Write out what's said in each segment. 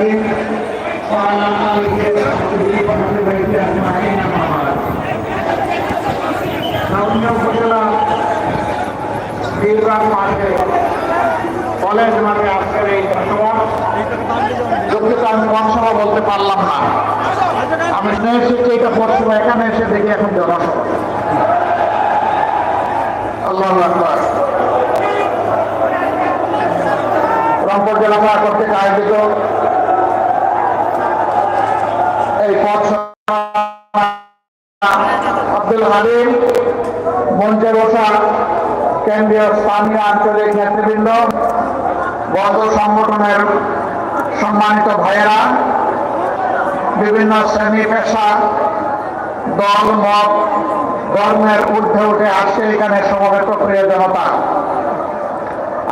الكريم وعلى آله وصحبه ومن بيته أجمعين أما بعد নবীন উপজেলা বীরবাগ মাঠে কলেজ মাঠে আজকের এই সভা দুঃখিত আমি মহাসভা বলতে পারলাম না আমি এসেছি এটা পড়ছি এখানে এসে দেখি এখন জনসভা আল্লাহ আকবার রংপুর জেলা ক্লাব কর্তৃক আয়োজিত আব্দুল হালিম মঞ্চে বসা কেন্দ্রীয় স্থানীয় আঞ্চলিক নেতৃবৃন্দ বন্ধ সংগঠনের সম্মানিত ভাইয়েরা, বিভিন্ন শ্রেণি পেশা, দল, মত, ধর্মের ঊর্ধ্বে উঠে আসছে এখানে সমবেত প্রিয় জনতা।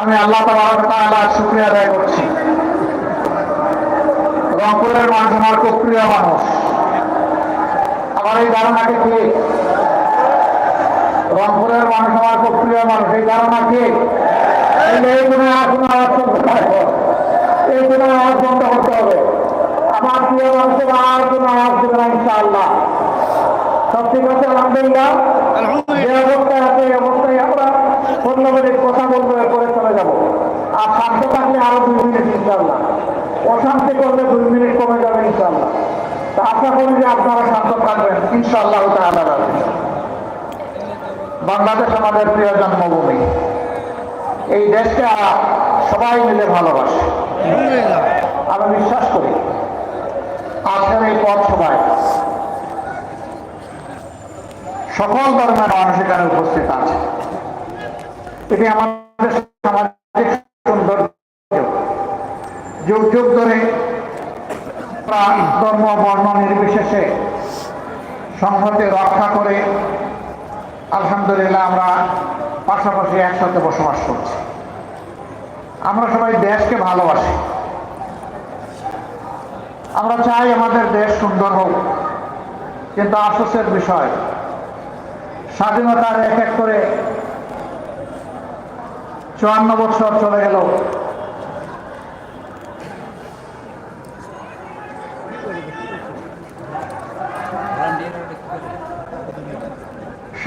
আমি আল্লাহ তালা শুক্রিয়া আদায় করছি। রংপুরের মানুষ আমার খুব প্রিয় মানুষ। আমার এই ধারণাকে কি? রংপুরের মানুষ আমার খুব প্রিয় মানুষ এই ধারণা কি? এই কোনো আওয়াজ করতে এই কোনো আওয়াজ বন্ধ করতে হবে। আমার প্রিয় মানুষের আর কোনো আওয়াজ দেবে না ইনশাআল্লাহ। সব ঠিক আছে আলহামদুলিল্লাহ। যে অবস্থায় আছে এই অবস্থায় আমরা পনেরো মিনিট কথা বলব করে চলে যাব। আর শান্ত থাকলে আরও দুই মিনিট ইনশাআল্লাহ। অশান্তি করলে দুই মিনিট কমে যাবে ইনশাআল্লাহ। তা আশা করি যে আপনারা শান্ত থাকবেন। ইনশাআল্লাহ তাআলা বাংলাদেশ আমাদের প্রিয় জন্মভূমি। এই দেশকে সবাই মিলে ভালোবাসে। আমি বিশ্বাস করি, আজকের এই পথ সবাই সকল ধর্মের মানুষ এখানে উপস্থিত আছে। এটি আমাদের যুগ যুগ ধরে প্রাণ, ধর্ম, বর্ণ নির্বিশেষে সংহতি রক্ষা করে আলহামদুলিল্লাহ আমরা পাশাপাশি একসাথে বসবাস করছি। আমরা সবাই দেশকে ভালোবাসি। আমরা চাই আমাদের দেশ সুন্দর হোক। কিন্তু আফসোসের বিষয়, স্বাধীনতার এক এক করে চুয়ান্ন বছর চলে গেল।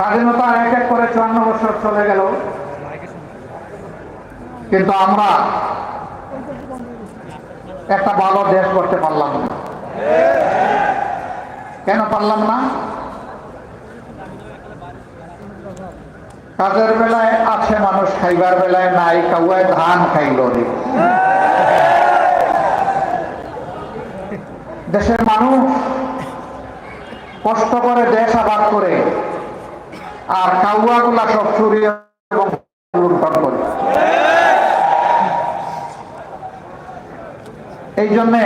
স্বাধীনতা এক এক করে চুয়ান্ন বছর চলে গেল। কিন্তু আমরা একটা ভালো দেশ করতে পারলাম না। কেন পারলাম না? কাজের বেলায় আছে মানুষ, খাইবার বেলায় নাই কাউয়ায় ধান খাইল দেশের মানুষ কষ্ট করে দেশ আবাদ করে। আর কাউয়া গুলা সব চুরি এই জন্যে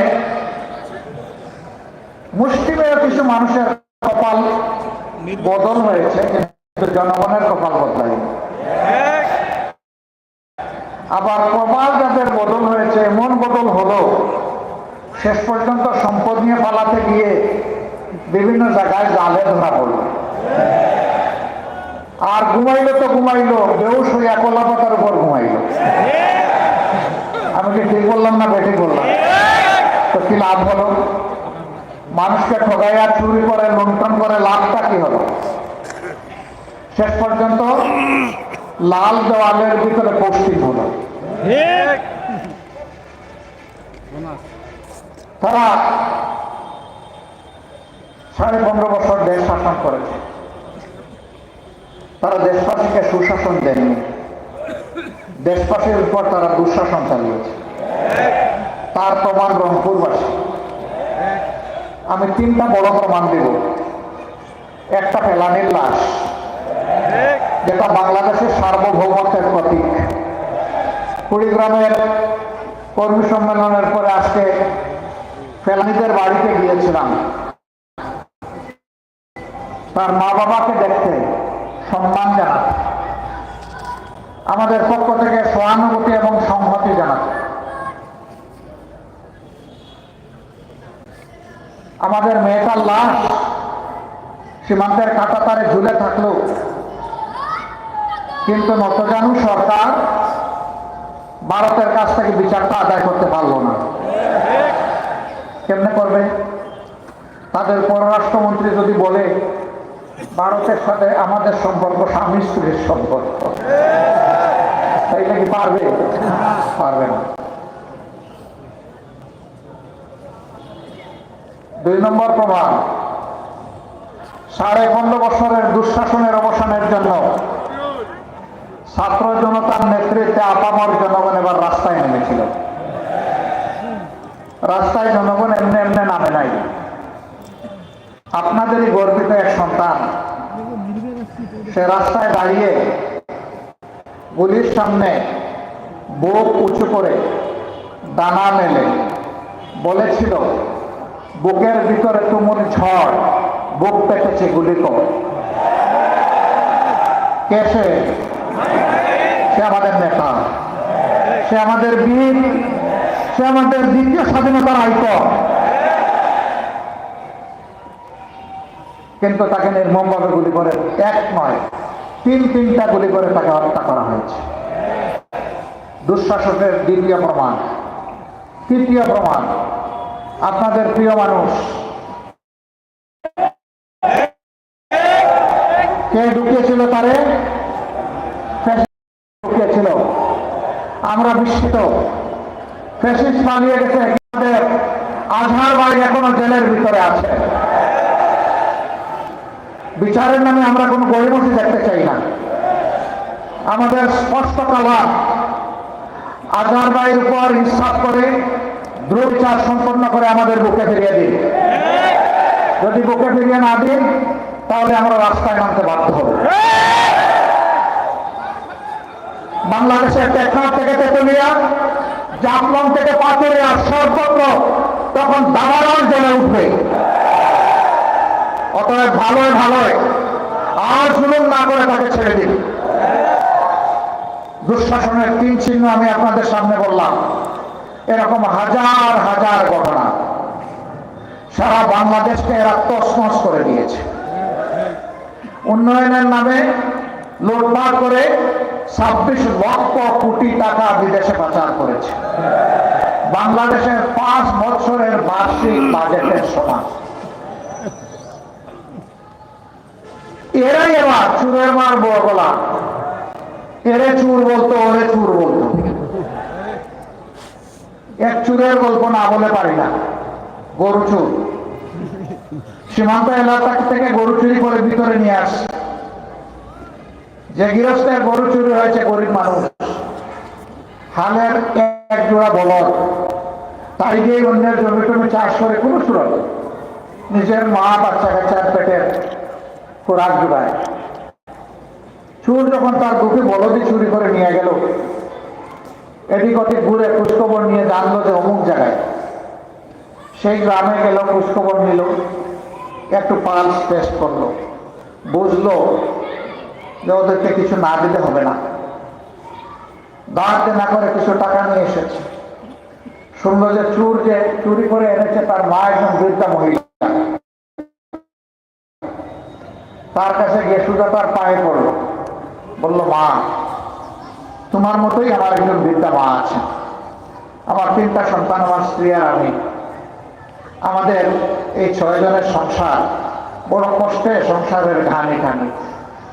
মুসলিমের কিছু মানুষের কপাল বদল হয়েছে, কিন্তু জনগণের কপাল বদলায় আবার কপাল যাদের বদল হয়েছে, এমন বদল হলো, শেষ পর্যন্ত সম্পদ নিয়ে পালাতে গিয়ে বিভিন্ন জায়গায় জালে ধরা পড়ল। আর ঘুমাইলো তো ঘুমাইলো বেউস হইয়া কলা পাতার উপর ঘুমাইলো। আমি কি ঠিক বললাম না বেঠিক বললাম? তো কি লাভ হলো? মানুষকে ঠগাইয়া চুরি করে, লুণ্ঠন করে, লাভটা কি হলো? শেষ পর্যন্ত লাল দেওয়ালের ভিতরে পশ্চিম হলো। তারা সাড়ে পনেরো বছর দেশ শাসন করেছে। তারা দেশবাসীকে সুশাসন দেননি দেশবাসীর উপর তারা দুঃশাসন চালিয়েছে। তার প্রমাণ রংপুরবাসী। আমি তিনটা বড় প্রমাণ দেব। একটা ফেলানির লাশ, যেটা বাংলাদেশের সার্বভৌমত্বের প্রতীক। কুড়িগ্রামের কর্মী সম্মেলনের পরে আজকে ফেলানিদের বাড়িতে গিয়েছিলাম। তার মা বাবাকে দেখতে সম্মান জানাতে আমাদের পক্ষ থেকে সহানুভূতি এবং সংহতি জানাতে। আমাদের মেয়েটার লাশ সীমান্তের কাটাতারে ঝুলে থাকল। কিন্তু নতজানু সরকার ভারতের কাছ থেকে বিচারটা আদায় করতে পারল না। কেমনে করবে? তাদের পররাষ্ট্রমন্ত্রী যদি বলে ভারতের সাথে আমাদের সম্পর্ক, স্বামী স্ত্রীর সম্পর্ক। পারবে? পারবে না। দুই নম্বর প্রমাণ। সাড়ে পনেরো বছরের দুঃশাসনের অবসানের জন্য ছাত্র জনতার নেতৃত্বে আপামর জনগণ এবার রাস্তায় নেমেছিল। রাস্তায় জনগণ এমনি এমনি নামে নাই। আপনাদেরই গর্বিত এক সন্তান। সে রাস্তায় দাঁড়িয়ে গুলির সামনে বুক উঁচু করে দানা মেলে। বলেছিল, বুকের ভিতরে তুমুল ঝড়, বুক পেতেছে গুলি কর কে সে? সে আমাদের নেতা। সে আমাদের বীর। সে আমাদের দ্বিতীয় স্বাধীনতার আইকন। কিন্তু তাকে নির্মমভাবে গুলি করে এক নয়, তিন তিনটা গুলি করে তাকে হত্যা করা হয়েছে। দুঃশাসনের দ্বিতীয় প্রমাণ। তৃতীয় প্রমাণ, আপনাদের প্রিয় মানুষ, কে ঢুকিয়েছিল তারে? ঢুকিয়েছিল আমরা বিস্মিত। ফেসিস পালিয়ে গেছে। আজহার বাড়ি এখনও জেলের ভিতরে আছে। বিচারের নামে আমরা কোনো গরিমসি দেখতে চাই না। আমাদের স্পষ্ট কালাম আজহার বাড়ির উপর ইনসাফ করে দ্রুত বিচার সম্পন্ন করে আমাদের বুকে ফিরিয়ে দিন। যদি বুকে ফিরিয়ে না দিন, তাহলে আমরা রাস্তায় নামতে বাধ্য হব। বাংলাদেশের টেকনাফ থেকে তেতুলিয়া, জাফলং থেকে পাথরিয়া সর্বত্র তখন দাবানল জমে উঠবে। অতএব ভালোই ভালোই আর জুলুম না করে তাকে ছেড়ে দিন। দুঃশাসনের তিন চিহ্ন আমি আপনাদের সামনে বললাম। এরকম হাজার হাজার ঘটনা সারা বাংলাদেশকে এরা তসমস করে দিয়েছে। উন্নয়নের নামে লুটপাট করে ছাব্বিশ লক্ষ কোটি টাকা বিদেশে পাচার করেছে। বাংলাদেশের পাঁচ বছরের বার্ষিক বাজেটের সমান। এরাই এবার চুরের মার বলা এরে চুর বলতো, ওরে চুর বলতো। এক চুরের গল্প না বলে পারি না। গরু চুর। সীমান্ত এলাকা থেকে গরু চুরি করে ভিতরে নিয়ে আসে। যে গৃহস্থের গরু চুরি হয়েছে, গরিব মানুষ। হালের এক জোড়া বলদ। তাই দিয়ে অন্যের জমি টমি চাষ করে কোনো সুরত নিজের মা বাচ্চা কাচ্চার পেটের। খোরাক জোগায়। চুর যখন তার বুকে বলদি চুরি করে নিয়ে গেল, এদিক ওদিক ঘুরে খোঁজখবর নিয়ে জানলো যে অমুক জায়গায়। সেই গ্রামে গেল খোঁজখবর নিল, একটু পালস টেস্ট করল। বুঝলো যে ওদেরকে কিছু না দিতে হবে না। দাঁড়াতে না করে কিছু টাকা নিয়ে এসেছে। শুনলো যে চুর যে চুরি করে এনেছে তার মা একজন বৃদ্ধা মহিলা। তার কাছে গিয়ে সুজা তার পায়ে পড়ল। বলল, মা, তোমার মতোই আমার একজন বৃদ্ধা মা আছে। আমার তিনটা সন্তান, আমার স্ত্রী আর আমি। আমাদের এই ছয় জনের সংসার বড় কষ্টে সংসারের ঘানি ঘানি।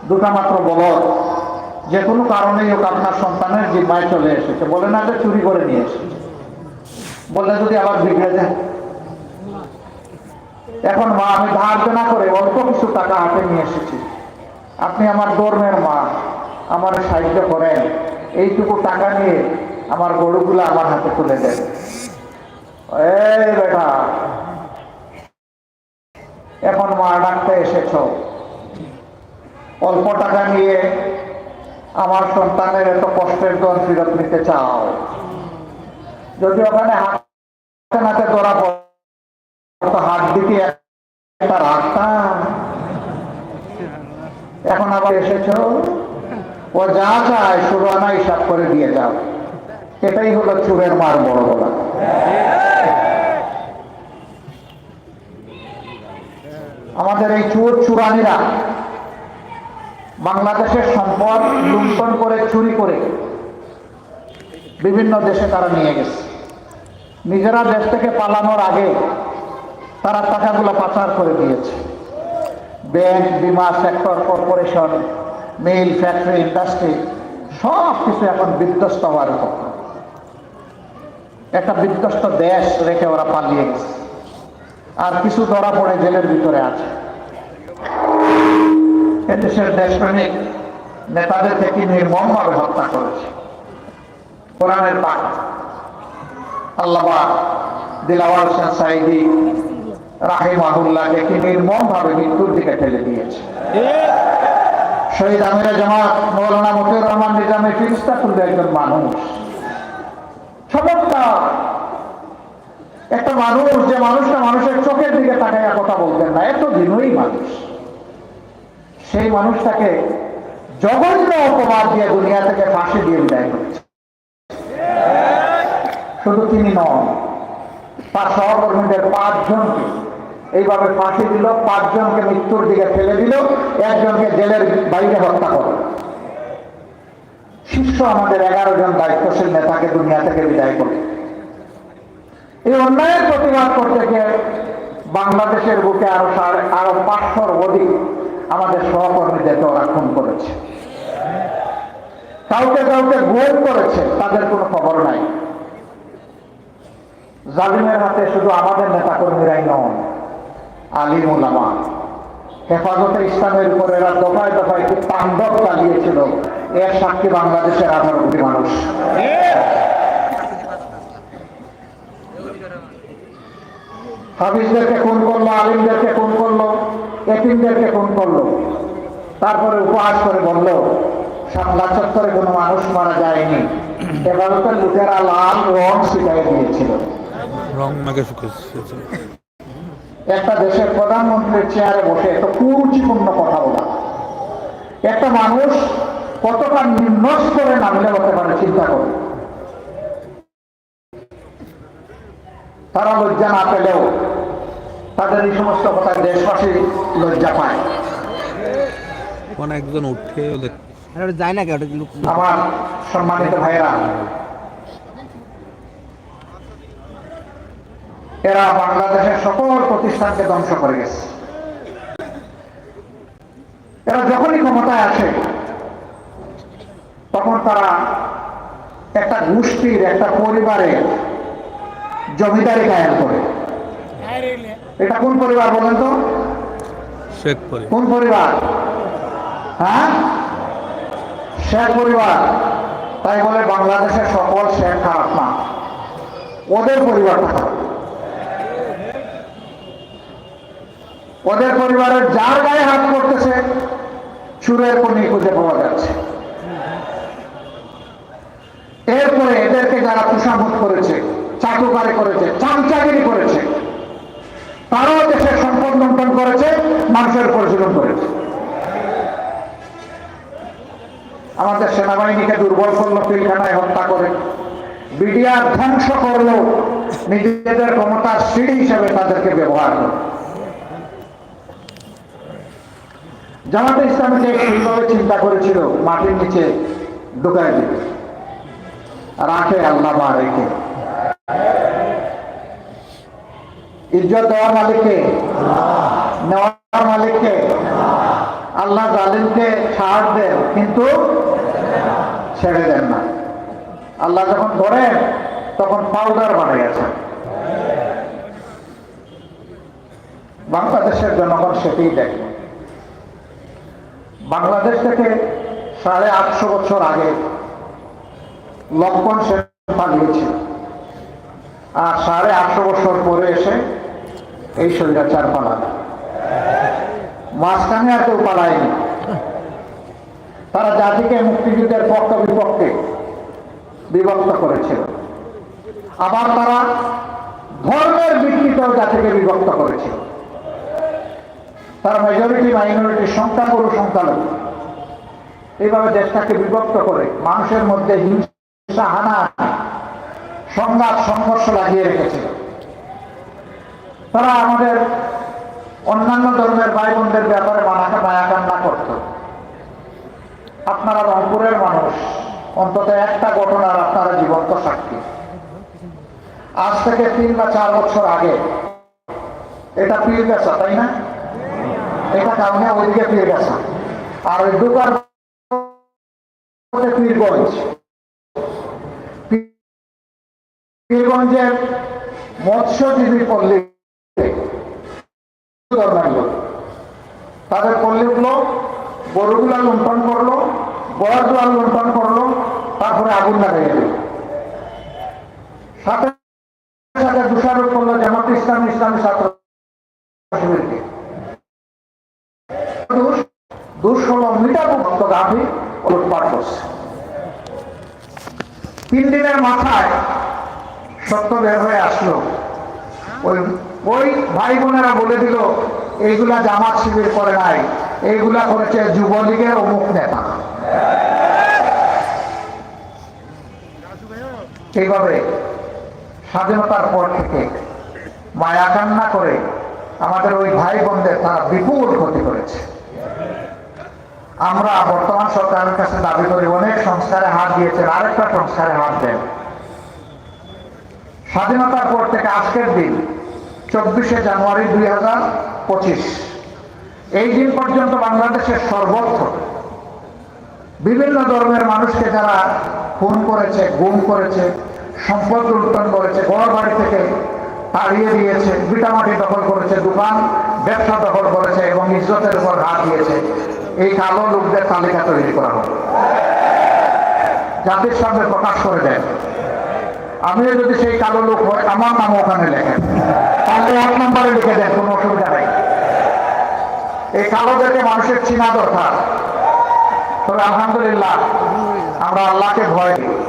দুটা মাত্র বলদ যে কোনো কারণেই হোক আপনার সন্তানের জিম্মায় চলে এসেছে। বলে না যে চুরি করে নিয়ে এসেছে। বললে যদি আবার বিগড়ে যায়? এখন মা, আমি ধার না করে অল্প কিছু টাকা হাতে নিয়ে এসেছি। আপনি আমার ধর্মের মা, আমার সাহায্য করেন। এইটুকু টাকা নিয়ে আমার গরুগুলো আমার হাতে তুলে দেন। এই বেটা, এখন মা ডাকতে এসেছ। অল্প টাকা নিয়ে আমার সন্তানের এত কষ্টের দর ফিরত নিতে চাও। যদি ওখানে হাতে নাতে ধরা পড়তো হাত দিকে একটা রাখতাম এখন আবার এসেছ? ও যা চায় শুরু আনা হিসাব করে দিয়ে যাও। এটাই হলো চুরের মার বড় বলা আমাদের এই চোর চুরানিরা বাংলাদেশের সম্পদ লুণ্ঠন করে, চুরি করে বিভিন্ন দেশে তারা নিয়ে গেছে। নিজেরা দেশ থেকে পালানোর আগে তারা টাকাগুলো পাচার করে দিয়েছে। ব্যাংক, বিমা, sector, corporation, mill, factory, industry সব কিছু এখন বিধ্বস্ত হওয়ার উপর। একটা বিধ্বস্ত দেশ রেখে ওরা পালিয়ে গেছে। আর কিছু ধরা পড়ে জেলের ভিতরে আছে। এদেশের দেশপ্রেমিক নেতাদের থেকে নির্মমভাবে হত্যা করেছে। কোরআনের পাক আল্লাহ দিলাওয়ার হোসেন সাইদি রাহিমাহুল্লাহকে কি নির্মমভাবে মৃত্যুর দিকে ঠেলে দিয়েছে। শহীদ আমিরা জামাত, মৌলানা মতিউর রহমান নিজামী ফিরিস্তা তুলবে একজন মানুষ। চমৎকার একটা মানুষ, যে মানুষটা মানুষের চোখের দিকে তাকাইয়া কথা বলতেন না, এত দিনই মানুষ। সেই মানুষটাকে জঘন্য অপবাদ দিয়ে দুনিয়া থেকে ফাঁসি দিয়ে বিদায় করেছে। শুধু তিনি নন, তার সহকর্মীদের পাঁচজনকে এইভাবে ফাঁসি দিল, পাঁচজনকে মৃত্যুর দিকে ফেলে দিল, একজনকে জেলের বাইরে হত্যা করল। শীর্ষ আমাদের এগারো জন দায়িত্বশীল নেতাকে দুনিয়া থেকে বিদায় করে এই অন্যায়ের প্রতিবাদ করতে গিয়ে বাংলাদেশের বুকে আরও আরও পাঁচশোর অধিক আমাদের সহকর্মীদেরকে ওরা খুন করেছে। কাউকে কাউকে গোল করেছে, তাদের কোনো খবর নাই। জালিমের হাতে শুধু আমাদের নেতাকর্মীরাই নন আলিম উলামা। হেফাজতে ইসলামের উপর এরা দফায় দফায় কি তাণ্ডব চালিয়েছিল। এর সাক্ষী বাংলাদেশের আঠারো কোটি মানুষ। হাফিজদেরকে খুন করল, আলিমদেরকে খুন করল, এতিমদেরকে খুন করল। তারপরে উপহাস করে বলল, সামলা চত্বরে কোনো মানুষ মারা যায়নি। এবারতে লোকেরা লাল রং শিখাই দিয়েছিল। রং মাকে শুকিয়েছে। একটা দেশের প্রধানমন্ত্রীর চেয়ারে বসে এত কুরুচিপূর্ণ কথা বলা। একটা মানুষ কতটা নিম্নস করে নামলে হতে পারে চিন্তা করে। তারা লজ্জা না পেলেও তাদের এই সমস্ত কথা দেশবাসী লজ্জা পায়। ওখানে একজন উঠে দেখ আরে ওটা যায় না কে ওটা কি লোক- আমার সম্মানিত ভাইরা এরা বাংলাদেশের সকল প্রতিষ্ঠানকে ধ্বংস করে গেছে। এরা যখনই ক্ষমতায় আসে তখন তারা একটা গোষ্ঠীর একটা পরিবারে জমিদারি কায়েম করে। এটা কোন পরিবার বলেন তো? শেখ কোন পরিবার? হ্যাঁ? শেখ পরিবার। তাই বলে বাংলাদেশের সকল শেখ খারাপ না ওদের পরিবারটা খারাপ ওদের পরিবারের যার গায়ে হাত করতেছে চুরের কোনি খুঁজে পাওয়া যাচ্ছে। এরপরে এদেরকে যারা তুষামুদ করেছে, চাটুকারি করেছে, চামচাগিরি করেছে, তারাও দেশের সম্পদ লুণ্ঠন করেছে, মানুষের পরিচালন করেছে। আমাদের সেনাবাহিনীকে দুর্বল করল, পিলখানায় হত্যা করে। বিডিআর ধ্বংস করল, নিজেদের ক্ষমতার সিঁড়ি হিসেবে তাদেরকে ব্যবহার করে জামাতে ইসলামীকে সেইভাবে চিন্তা করেছিল, মাটির নিচে ঢুকায় দিবে রাখে আল্লাহ মা রেখে ইজ্জত দেওয়ার মালিককে নেওয়ার মালিককে, আল্লাহ জালিমকে ছাড় দেন, কিন্তু ছেড়ে দেন না। আল্লাহ যখন ধরেন তখন পাউডার বানিয়ে গেছে। বাংলাদেশের জনগণ সেটাই দেখে। বাংলাদেশ থেকে সাড়ে আটশো বছর আগে লক্ষণ সেন পালিয়েছিল। আর সাড়ে আটশো বছর পরে এসে এই স্বৈরাচার পালাবে মাঝখানে আর কেউ পালায়নি। তারা জাতিকে মুক্তিযুদ্ধের পক্ষ বিপক্ষে বিভক্ত করেছিল। আবার তারা ধর্মের ভিত্তিতেও জাতিকে বিভক্ত করেছিল। তারা মেজরিটি মাইনরিটি সংখ্যাগুরু, সংখ্যালঘু। এইভাবে দেশটাকে বিভক্ত করে মানুষের মধ্যে হিংসা, হানা, সংঘাত, সংঘর্ষ লাগিয়ে রেখেছিল তারা আমাদের অন্যান্য ধর্মের ভাই বোনদের ব্যাপারে মানাকে মায়া কান্না করত। আপনারা রংপুরের মানুষ, অন্তত একটা ঘটনার আপনারা জীবন্ত সাক্ষী। আজ থেকে তিন বা চার বছর আগে, এটা পীর গাছা তাই না? এটা কারণে ওইদিকে পীর গাছা। আর ওই দুকার পীরগঞ্জ। পীরগঞ্জের মৎস্যজীবী পল্লী। তাদের পল্লীগুলো গরুগুলা লুণ্ঠন করল গড়গুলা লুণ্ঠন করল, তারপরে আগুন লাগাই দিল। সাথে সাথে দোষারোপ করল জামাত ইসলাম, ইসলামী ছাত্র শিবিরকে হলো মিটাবো ভক্ত গাভী লুটপাট করছে। তিন দিনের মাথায় সত্য বের হয়ে আসলো। ওই ওই ভাই বোনেরা বলে দিল, এইগুলা জামাত শিবির করে নাই। এইগুলা করেছে যুবলীগের অমুক নেতা। এইভাবে স্বাধীনতার পর থেকে মায়া কান্না করে আমাদের ওই ভাই বোনদের তারা বিপুল ক্ষতি করেছে। আমরা বর্তমান সরকারের কাছে দাবি করি, অনেক সংস্কারে হাত দিয়েছেন, আরেকটা সংস্কারে হাত দেন। স্বাধীনতার পর থেকে আজকের দিন, চব্বিশে জানুয়ারি দুই হাজার পঁচিশ, এই দিন পর্যন্ত বাংলাদেশের সর্বত্র বিভিন্ন ধর্মের মানুষকে যারা খুন করেছে, গুম করেছে, সম্পদ লুণ্ঠন করেছে ঘর বাড়ি থেকে তাড়িয়ে দিয়েছে বিটামাটি দখল করেছে, দোকান, ব্যবসা দখল করেছে এবং ইজ্জতের উপর হাত দিয়েছে। এই কালো লোকদের তালিকা তৈরি করা হবে জাতির সামনে প্রকাশ করে দেন। আমিও যদি সেই কালো লোক হয় আমার নাম ওখানে লেখেন। তাহলে এক নম্বরে লিখে দেন, কোনো অসুবিধা নেই। এই কালোদেরকে মানুষের চিনা দরকার। তবে আলহামদুলিল্লাহ, আমরা আল্লাহকে ভয় করি।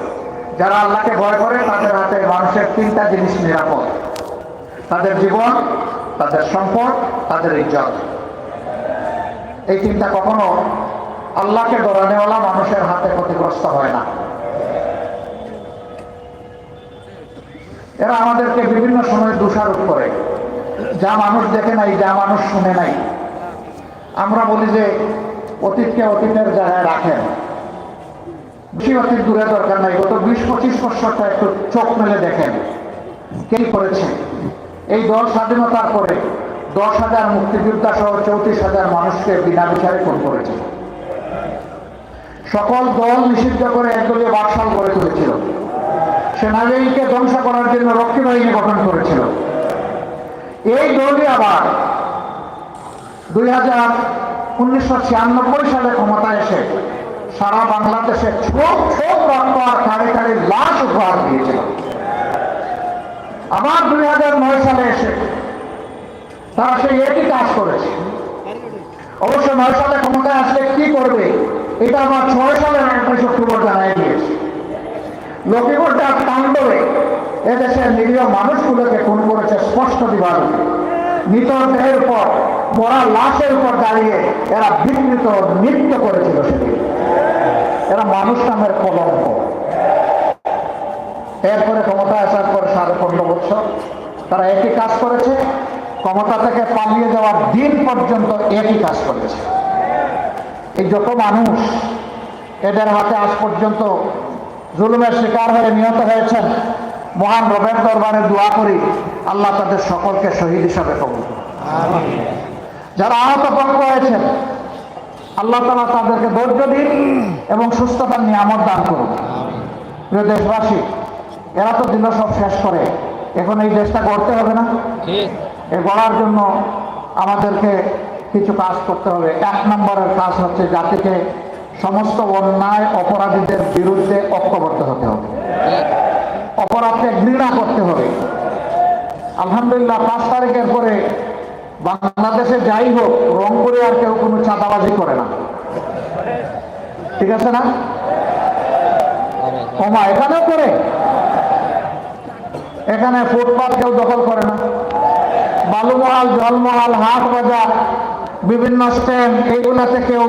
যারা আল্লাহকে ভয় করে, তাদের হাতে মানুষের তিনটা জিনিস নিরাপদ। তাদের জীবন, তাদের সম্পদ, তাদের ইজ্জত। এই তিনটা কখনো আল্লাহকে ডরানেওয়ালা মানুষের হাতে ক্ষতিগ্রস্ত হয় না। এরা আমাদেরকে বিভিন্ন সময় দোষারোপ করে। যা মানুষ দেখে নাই, যা মানুষ শুনে নাই। আমরা বলি যে, অতীতকে অতীতের জায়গায় রাখেন। বেশি অতীত দূরে দরকার নাই, গত বিশ পঁচিশ বছরটা একটু চোখ মেলে দেখেন। কে করেছে? এই দল স্বাধীনতার পরে দশ হাজার মুক্তিযোদ্ধা সহ চৌত্রিশ হাজার মানুষকে বিনা বিচারে খুন করেছে। সকল দল নিষিদ্ধ করে একদলীয় বাকশাল গড়ে তুলেছিল। সেনাবাহিনীকে ধ্বংস করার জন্য রক্ষী বাহিনী গঠন করেছিল। এই দলই আবার দুই হাজার উনিশশো ছিয়ানব্বই সালে ক্ষমতায় এসে সারা বাংলাদেশে ছোট ছোট রক্ত আর খাড়ি খাড়ি লাশ উপহার দিয়েছিল। আবার দুই হাজার নয় সালে এসে তারা সেই একই কাজ করেছে। অবশ্য নয় সালে ক্ষমতায় আসলে কি করবে, এটা আমার ছয় সালের আঠাশ অক্টোবর জানাই দিয়েছে। লক্ষ্মীপুরটার তাণ্ডবে এদেশের নিরীহ মানুষগুলোকে খুন করেছে স্পষ্ট দিবার মৃতদেহের উপর মরা লাশের উপর দাঁড়িয়ে এরা বিকৃত নৃত্য করেছিল সেদিন। এরা মানুষ নামের কলঙ্ক। এরপরে ক্ষমতা আসার পর সাড়ে পনেরো বছর তারা একই কাজ করেছে। ক্ষমতা থেকে পালিয়ে যাওয়ার দিন পর্যন্ত একই কাজ করেছে। এই যত মানুষ এদের হাতে আজ পর্যন্ত জুলুমের শিকার হয়ে নিহত হয়েছেন, মহান রবের দরবারে দোয়া করি, আল্লাহ তাদের সকলকে শহীদ হিসাবে কবুল। যারা আহত পঙ্গ হয়েছেন, আল্লাহ তালা তাদেরকে ধৈর্য দিন এবং সুস্থতার নিয়ামত দান করুন। প্রিয় দেশবাসী, এরা তো দিল সব শেষ করে, এখন এই দেশটা করতে হবে না? এ গড়ার জন্য আমাদেরকে কিছু কাজ করতে হবে। এক নম্বরের কাজ হচ্ছে জাতিকে সমস্ত অন্যায় অপরাধীদের বিরুদ্ধে ঐক্যবদ্ধ হতে হবে। অপরাধকে ঘৃণা করতে হবে। আলহামদুলিল্লাহ, পাঁচ তারিখের পরে বাংলাদেশে যাই হোক, রংপুরে আর কেউ কোনো চাঁদাবাজি করে না। ঠিক আছে না? ওমা, এখানেও করে। এখানে ফুটপাত কেউ দখল করে না। বালুমহাল, জলমহাল হাট বাজার বিভিন্ন স্ট্যান্ড এইগুলাতে কেউ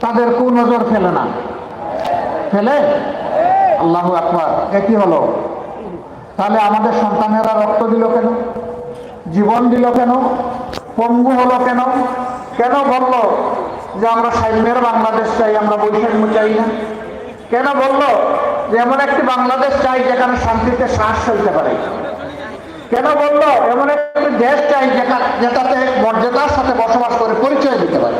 তাদের কুনজর ফেলে না। ফেলে? আল্লাহ আকবার। এ কি হলো? তাহলে আমাদের সন্তানেরা রক্ত দিল কেন? জীবন দিল কেন? পঙ্গু হলো কেন? কেন বলল যে আমরা সাইমের বাংলাদেশ চাই, আমরা বৈষম্য চাই না? কেন বলল যে এমন একটি বাংলাদেশ চাই যেখানে শান্তিতে শ্বাস চলতে পারে? কেন বলল? এমন একটি দেশ চাই যেটা যেটাতে মর্যাদার সাথে বসবাস করে পরিচয় দিতে পারে।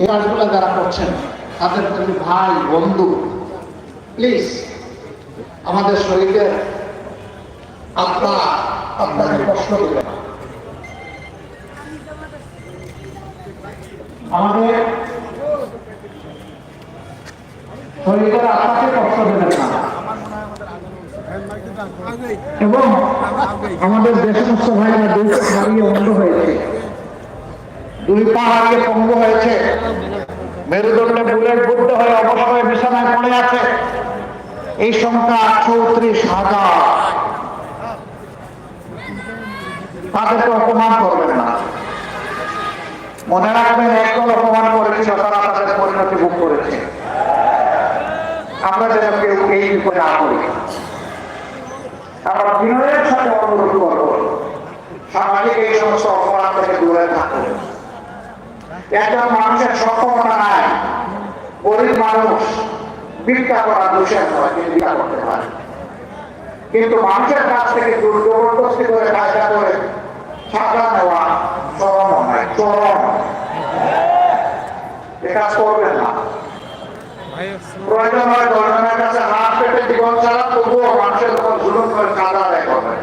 এই কাজগুলো যারা করছেন তাদের প্রতি ভাই বন্ধু প্লিজ আমাদের শরীরের আত্মা আপনাকে কষ্ট দেবে আমাদের শরীরের আত্মাকে কষ্ট দেবেন না। এবং আমাদের যে সমস্ত ভাইরা দুই হারিয়ে অন্ধ হয়েছে। দুই পা হারিয়ে পঙ্গু হয়েছে। মেরুদণ্ডে বুলেট বুদ্ধ হয়ে অবশ্যই বিছানায় পড়ে আছে। এই সংখ্যা চৌত্রিশ হাজার। তাদেরকে অপমান করবেন না। মনে রাখবেন, একদল অপমান করেছিল, তারা তাদের পরিণতি ভোগ করেছে। আমরা যেন কেউ এই বিপদে করি আমরা বিনয়ের সাথে অনুরোধ করব, সামাজিক এই সমস্ত অপরাধ থেকে দূরে থাকুন। একজন মানুষের সক্ষমতা নাই, গরিব মানুষ, ভিক্ষা করা নয় ভিক্ষা করতে পারে। কিন্তু মানুষের কাছ থেকে জবরদস্তি করে কায়দা করে ছাড়া নেওয়া চরম নয় চরম। এটা করবেন না। প্রয়োজন হয় হয় চাঁদা আদায় করা হয়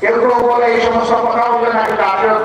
কেউ কেউ বলে এই সমস্ত কথা বলে নাকি আঠেরো